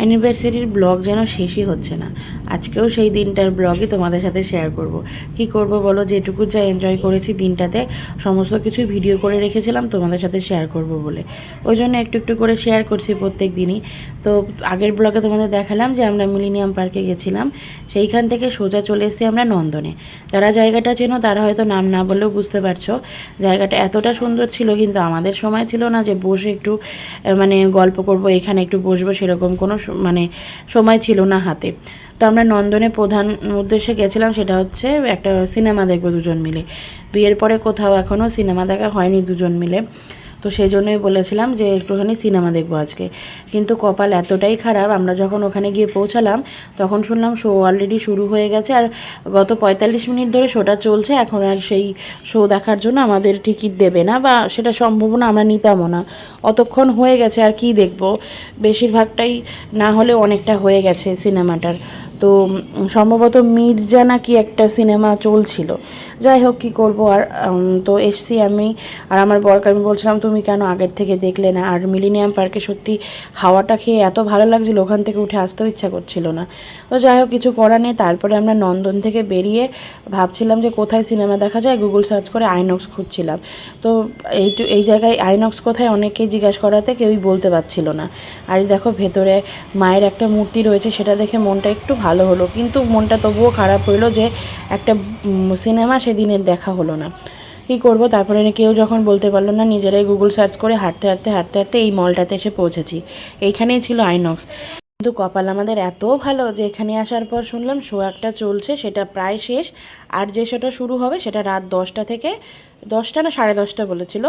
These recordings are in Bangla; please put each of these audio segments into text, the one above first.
অ্যানিভার্সারির ব্লগ যেন শেষই হচ্ছে না। আজকেও সেই দিনটার ব্লগই তোমাদের সাথে শেয়ার করব। কি করব বলো? যেটুকু যা এনজয় করেছি দিনটাতে, সমস্ত কিছু ভিডিও করে রেখেছিলাম তোমাদের সাথে শেয়ার করব বলে। ওই জন্য একটু একটু করে শেয়ার করছি প্রত্যেক দিনই। তো আগের ব্লগে তোমাদের দেখালাম যে আমরা মিলিনিয়াম পার্কে গেছিলাম। সেইখান থেকে সোজা চলে এসেছি আমরা নন্দনে। যারা জায়গাটা চেনো, তারা হয়তো নাম না বললেও বুঝতে পারছ। জায়গাটা এতটা সুন্দর ছিল, কিন্তু আমাদের সময় ছিল না যে বসে একটু মানে গল্প করব, এখানে একটু বসবো, সেরকম কোনো মানে সময় ছিল না হাতে। তো আমরা নন্দনে প্রধান উদ্দেশ্যে গেছিলাম, সেটা হচ্ছে একটা সিনেমা দেখব দুজন মিলে। বিয়ের পরে কোথাও এখনও সিনেমা দেখা হয়নি দুজন মিলে। তো সেই জন্যই বলেছিলাম যে একটুখানি সিনেমা দেখব আজকে। কিন্তু কপাল এতটাই খারাপ, আমরা যখন ওখানে গিয়ে পৌঁছালাম, তখন শুনলাম শো অলরেডি শুরু হয়ে গেছে আর গত পঁয়তাল্লিশ মিনিট ধরে শোটা চলছে, এখন আর সেই শো দেখার জন্য আমাদের টিকিট দেবে না বা সেটা সম্ভব না, আমরা নিতামও না। অতক্ষণ হয়ে গেছে আর কি দেখব? বেশিরভাগটাই না হলে অনেকটা হয়ে গেছে সিনেমাটার। তো সম্ভবত মির্জা নাকি একটা সিনেমা চলছিল। যাই হোক, কী করব আর তো এসছি আমি। আর আমার বরকে আমি বলছিলাম, তুমি কেন আগের থেকে দেখলে না? আর মিলিনিয়াম পার্কে সত্যি হাওয়াটা খেয়ে এত ভালো লাগছিল, ওখান থেকে উঠে আসতেও ইচ্ছা করছিল না। তো যাই হোক, কিছু করার নেই। তারপরে আমরা নন্দন থেকে বেরিয়ে ভাবছিলাম যে কোথায় সিনেমা দেখা যায়, গুগল সার্চ করে আইনক্স খুঁজছিলাম। তো এই এই জায়গায় আইনক্স কোথায় অনেকেই জিজ্ঞাসা করাতে কেউই বলতে পারছিল না। আর দেখো, ভেতরে মায়ের একটা মূর্তি রয়েছে, সেটা দেখে মনটা একটু ভালো হলো। কিন্তু মনটা তবুও খারাপ হইল যে একটা সিনেমা সেদিনের দেখা হলো না। কি করব? তারপরে কেউ যখন বলতে পারল না, নিজেরাই গুগল সার্চ করে হাঁটতে হাঁটতে হাঁটতে হাঁটতে এই মলটাতে এসে পৌঁছেছি। এইখানেই ছিল আইনক্স কিন্তু কপাল আমাদের এত ভালো যে এখানে আসার পর শুনলাম শো একটা চলছে, সেটা প্রায় শেষ। আর যে শোটা শুরু হবে সেটা রাত দশটা থেকে দশটা না সাড়ে দশটা বলেছিল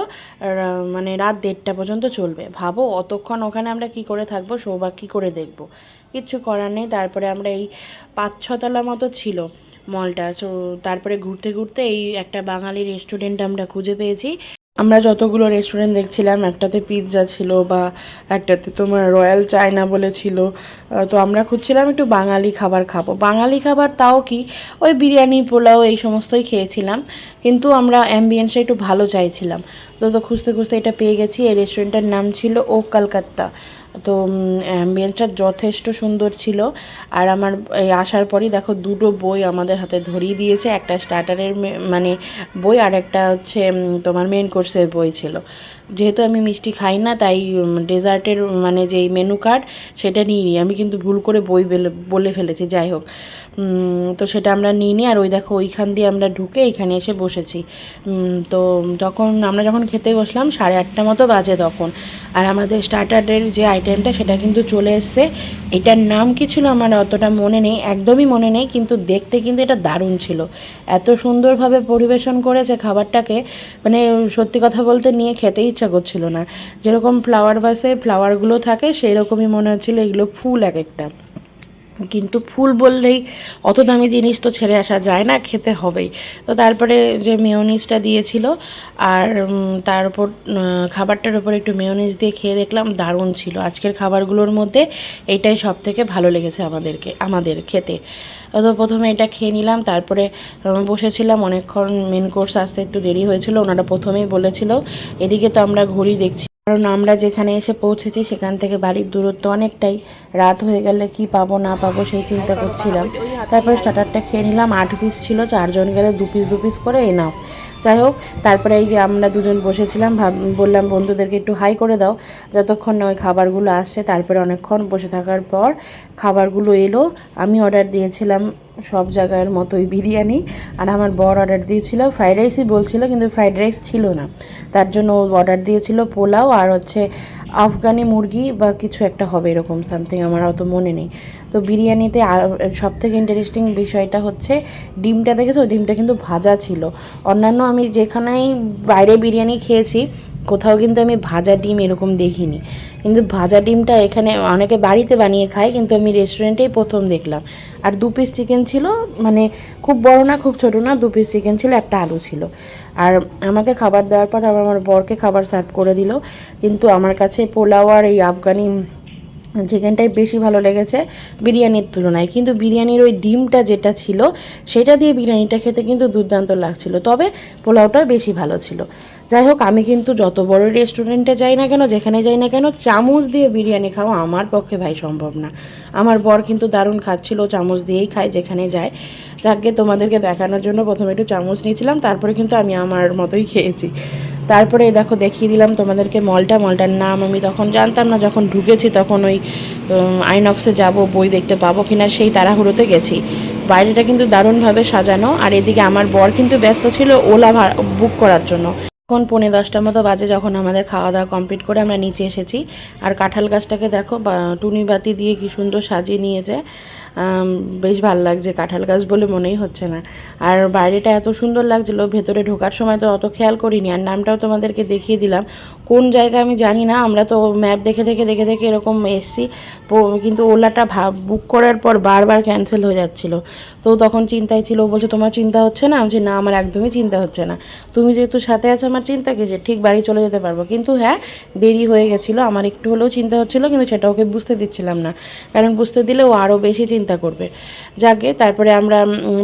মানে রাত দেড়টা পর্যন্ত চলবে। ভাবো অতক্ষণ ওখানে আমরা কি করে থাকব শো বা কী করে দেখব। কিচ্ছু করার নেই, তারপরে আমরা এই পাঁচ ছতলা মতো ছিল মলটা। সো তারপরে ঘুরতে ঘুরতে এই একটা বাঙালি রেস্টুরেন্ট আমরা খুঁজে পেয়েছি। আমরা যতগুলো রেস্টুরেন্ট দেখছিলাম একটাতে পিৎজা ছিল বা একটাতে তোমার রয়্যাল চায়না বলে ছিল তো আমরা খুঁজছিলাম একটু বাঙালি খাবার খাব। বাঙালি খাবার তাও কি? ওই বিরিয়ানি, পোলাও এই সমস্তই খেয়েছিলাম। কিন্তু আমরা অ্যাম্বিয়েন্সটা একটু ভালো চাইছিলাম। তো তো খুঁজতে খুঁজতে এটা পেয়ে গেছি। এই রেস্টুরেন্টের নাম ছিল ও কলকাতা। তো অ্যাম্বিয়েন্সটা যথেষ্ট সুন্দর ছিল। আর আমার, এই আসার পরই দেখো দুটো বই আমাদের হাতে ধরিয়ে দিয়েছে। একটা স্টার্টারের মানে বই আর একটা হচ্ছে তোমার মেন কোর্সের বই ছিল। যেহেতু আমি মিষ্টি খাই না, তাই ডেজার্টের মানে যেই মেনু কার্ড সেটা নিয়ে নিই। আমি কিন্তু ভুল করে বই বেলে- ফেলেছি যাই হোক। তো সেটা আমরা নিয়ে নিই আর ওই দেখো ওইখান দিয়ে আমরা ঢুকে এখানে এসে বসেছি। তো তখন আমরা যখন খেতে বসলাম, সাড়ে আটটা মতো বাজে তখন। আর আমাদের স্টার্টারের যে আইটেমটা, সেটা কিন্তু চলে এসছে। এটার নাম কি ছিল আমার অতটা মনে নেই, একদমই মনে নেই, কিন্তু দেখতে কিন্তু এটা দারুণ ছিল। এত সুন্দরভাবে পরিবেশন করেছে খাবারটাকে মানে সত্যি কথা বলতে নিয়ে খেতে ইচ্ছা করছিল না। যেরকম ফ্লাওয়ার বাসে ফ্লাওয়ারগুলো থাকে সেই রকমই মনে হচ্ছিল এগুলো ফুল এক একটা। কিন্তু ফুল বললেই অত দামি জিনিস তো ছেড়ে আসা যায় না, খেতে হবেই। তো তারপরে যে মেয়নিজটা দিয়েছিল আর তার উপর খাবারটার উপর একটু মেয়নিজ দিয়ে খেয়ে দেখলাম দারুণ ছিল। আজকের খাবারগুলোর মধ্যে এটাই সব থেকে ভালো লেগেছে আমাদেরকে, আমাদের খেতে। তো প্রথমে এটা খেয়ে নিলাম, তারপরে বসেছিলাম, অনেকক্ষণ মেন কোর্স আসতে একটু দেরি হয়েছিল, ওনারা প্রথমেই বলেছিল। এদিকে তো আমরা ঘড়ি দেখছি কারণ আমরা যেখানে এসে পৌঁছেছি, সেখান থেকে বাড়ির দূরত্ব অনেকটাই। রাত হয়ে গেলে কি পাবো, না পাবো সেই চিন্তা করছিলাম। তারপরে স্টার্টারটা খেয়ে নিলাম, আট পিস ছিল, চারজন গেলে দু পিস দু পিস করে এনাফ যাই হোক, তারপরে এই যে আমরা দুজন বসেছিলাম বললাম, বন্ধুদেরকে একটু হাই করে দাও। যতক্ষণ না ওই খাবারগুলো আসছে তারপরে অনেকক্ষণ বসে থাকার পর খাবারগুলো এলো। আমি অর্ডার দিয়েছিলাম সব জায়গার মতোই বিরিয়ানি, আর আমার বর অর্ডার দিয়েছিল, ফ্রাইড রাইসই বলছিল, কিন্তু ফ্রাইড রাইস ছিল না। তার জন্য অর্ডার দিয়েছিল পোলাও আর হচ্ছে আফগানি মুরগি বা কিছু একটা হবে এরকম সামথিং আমার অত মনে নেই। তো বিরিয়ানিতে সব থেকে ইন্টারেস্টিং বিষয়টা হচ্ছে ডিমটা, দেখেছ? ডিমটা কিন্তু ভাজা ছিল। অন্যান্য আমি যেখানেই বাইরে বিরিয়ানি খেয়েছি, কোথাও কিন্তু আমি ভাজা ডিম এরকম দেখিনি। কিন্তু ভাজা ডিমটা এখানে অনেকে বাড়িতে বানিয়ে খায়, কিন্তু আমি রেস্টুরেন্টেই প্রথম দেখলাম। আর দু পিস চিকেন ছিল মানে খুব বড় না, খুব ছোট না, দু পিস চিকেন ছিল, একটা আলু ছিল। আর আমাকে খাবার দেওয়ার পর আবার আমার বরকে খাবার সার্ভ করে দিল। কিন্তু আমার কাছে পোলাও আর এই আফগানি চিকেনটাই বেশি ভালো লেগেছে বিরিয়ানির তুলনায়। কিন্তু বিরিয়ানির ওই ডিমটা যেটা ছিল, সেটা দিয়ে বিরিয়ানিটা খেতে কিন্তু দুর্দান্ত লাগছিল। তবে পোলাওটা বেশি ভালো ছিল। যাই হোক, আমি কিন্তু যত বড় রেস্টুরেন্টে যাই না কেন, যেখানে যাই না কেন, চামচ দিয়ে বিরিয়ানি খাওয়া আমার পক্ষে ভাই সম্ভব না। আমার বর কিন্তু দারুণ খাচ্ছিল, চামচ দিয়েই খায় যেখানে যায়। যাকে তোমাদেরকে দেখানোর জন্য প্রথমে একটু চামচ নিয়েছিলাম, তারপরে কিন্তু আমি আমার মতোই খেয়েছি। তারপরে দেখো দেখিয়ে দিলাম তোমাদেরকে মলটা। মলটার নাম আমি তখন জানতাম না, যখন ঢুকেছি তখন ওই আইনক্সে যাব, বই দেখতে পাবো কিনা সেই তাড়াহুড়োতে গেছি। বাইরেটা কিন্তু দারুণভাবে সাজানো আর এদিকে আমার বর কিন্তু ব্যস্ত ছিল ওলা বুক করার জন্য। এখন পৌনে দশটার মতো বাজে যখন আমাদের খাওয়া দাওয়া কমপ্লিট করে আমরা নিচে এসেছি। আর কাঁঠাল গাছটাকে দেখো টুনি বাতি দিয়ে কি সুন্দর সাজিয়ে নিয়েছে। বেশ ভালো লাগছে কাঁঠাল গাছ বলে মনেই হচ্ছে না। আর বাইরেটা এত সুন্দর লাগছিল, ভেতরে ঢোকার সময় তো অত খেয়াল করিনি। আর নামটাও তোমাদেরকে দেখিয়ে দিলাম। কোন জায়গা আমি জানি না, আমরা তো ম্যাপ দেখে দেখে দেখে দেখে এরকম এসছি। কিন্তু ওলাটা ভাব বুক করার পর বারবার ক্যান্সেল হয়ে যাচ্ছিল। তো তখন চিন্তায় ছিল বলছে, তোমার চিন্তা হচ্ছে না? আমি না, আমার একদমই চিন্তা হচ্ছে না। তুমি যেহেতু সাথে আছো, আমার চিন্তা কি যে ঠিক বাড়ি চলে যেতে পারব? কিন্তু হ্যাঁ দেরি হয়ে গেছিল। আমার একটু হলেও চিন্তা হচ্ছিল, কিন্তু সেটা ওকে বুঝতে দিচ্ছিলাম না। কারণ বুঝতে দিলে ও আরও বেশি চিন্তা করবে। যাকে তারপরে আমরা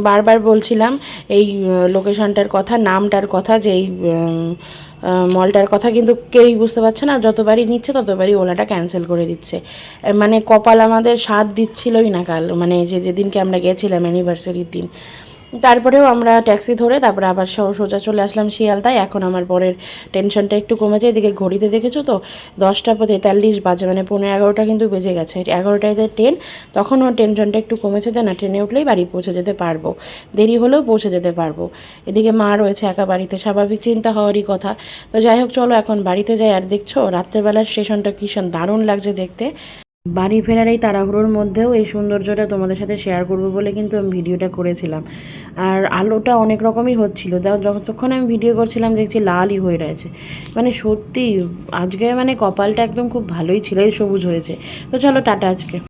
বারবার বলছিলাম, এই লোকেশনটার কথা, নামটার কথা, যে এই মলটার কথা, কিন্তু কেউই বুঝতে পারছে না যতবারই নিচ্ছে ততবারই ওলাটা ক্যান্সেল করে দিচ্ছে। মানে কপাল আমাদের সাথ দিচ্ছিলই না কাল মানে যে যেদিনকে আমরা গেছিলাম অ্যানিভার্সারির দিন। তারপরেও আমরা ট্যাক্সি ধরে তারপরে আবার সোজা চলে আসলাম শিয়ালদায়। এখন আমার পরের টেনশনটা একটু কমেছে। এদিকে ঘড়িতে দেখেছ তো? দশটা তেতাল্লিশ বাজে মানে পনেরো এগারোটা কিন্তু বেজে গেছে। এগারোটায় ট্রেন, তখন ওর টেনশনটা একটু কমেছে যে না, ট্রেনে উঠলেই বাড়ি পৌঁছে যেতে পারব। দেরি হলেও পৌঁছে যেতে পারব। এদিকে মা রয়েছে একা বাড়িতে, স্বাভাবিক চিন্তা হওয়ারই কথা। তো যাই হোক, চলো এখন বাড়িতে যাই। আর দেখছ, রাত্রেবেলার স্টেশনটা ভীষণ দারুণ লাগছে দেখতে। বাড়ি ফেরার এই তাড়াহুড়োর মধ্যেও এই সৌন্দর্যটা তোমাদের সাথে শেয়ার করব বলে কিন্তু আমি ভিডিওটা করেছিলাম। আর আলোটা অনেক রকমই হচ্ছিল। যতক্ষণ আমি ভিডিও করছিলাম দেখছি লালই হয়ে রয়েছে। মানে সত্যি, আজকে মানে কপালটা একদম খুব ভালোই ছিল সবুজ হয়েছে। তো চলো টাটা আজকে।